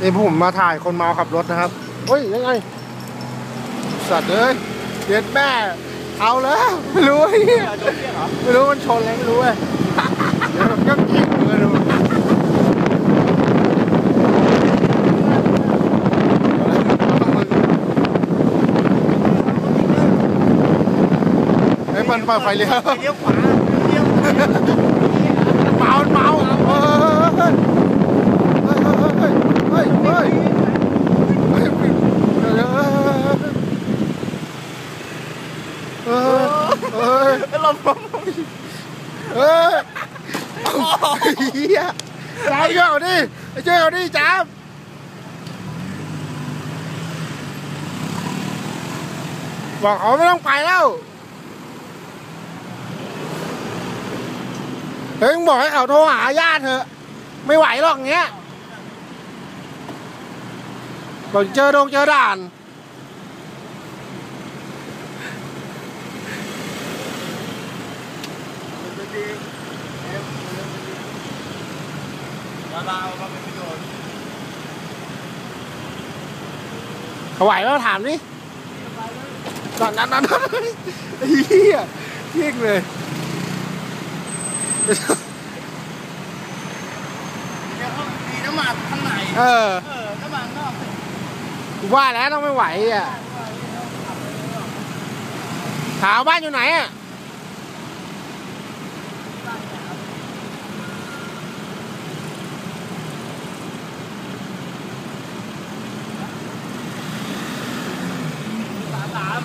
นี่ผมมาถ่ายคนเมาขับรถนะครับเฮ้ยยังไง สัตว์เลยเด็ดแม่ เอาแล้ว ไม่รู้ไอ้เหี้ยไม่รู้มันชนอะไรไม่รู้เว้ยเดี๋ยวผมก็เก่งเลยดูไอ้ยมันเปิดไฟเลี้ยวเลี้ยวขวาเลี้ยวเมาเมาเฮ้ยเฮ้ยเฮ้ยเฮ้ยเฮ้ยเฮ้ยเฮ้ยเฮ้ย ลมลมเฮ้ยเฮียจ้าเยอะดิเจ้าดิจ้าบอกเขาไม่ต้องไปแล้วเฮ้ยมึงบอกให้เขาโทรหาญาติเถอะ ไม่ไหวหรอกเงี้ยบอกเจอโดงเจอด่าน มาลาวมาเป็นประโยชน์เขาไหวแล้วถามดิตอนนั้นนั้นไอ้เหี้ยเที่ยงเลยเดี๋ยวเขาดีน้ำมันข้างในเออเออน้ำมันนอกกูว่าแล้วต้องไม่ไหวอะถามบ้านอยู่ไหนอะ สามสาม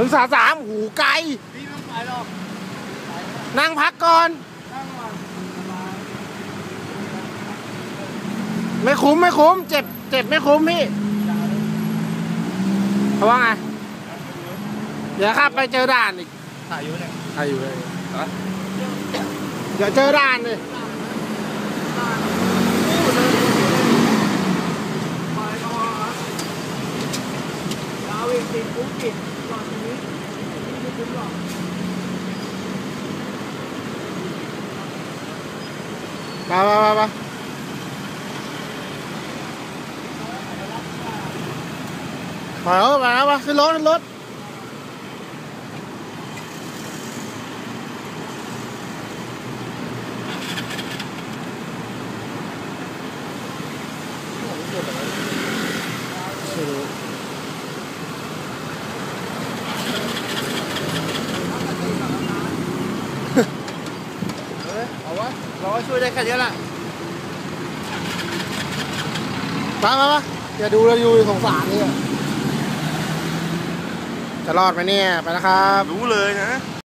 ถึงสาสามหูไกล พี่ไม่ต้องไปหรอกนั่งพักก่อน นั่งก่อนสบายไม่คุ้มไม่คุ้ม เจ็บ เจ็บไม่คุ้มพี่เขาว่าไง เดี๋ยวครับไปเจอด่านอีกถ่ายอยู่เนี่ยใครอยู่เลยเดี๋ยวเจอด่านเลย ba ba ba ba phải không bà ba cái lốt cái lốt Thank you. ช่วยได้แค่นี้แหละมามามาอย่าดูเราอยู่สงสารนี่จะรอดไหมเนี่ย ไปนะครับ รู้เลยนะ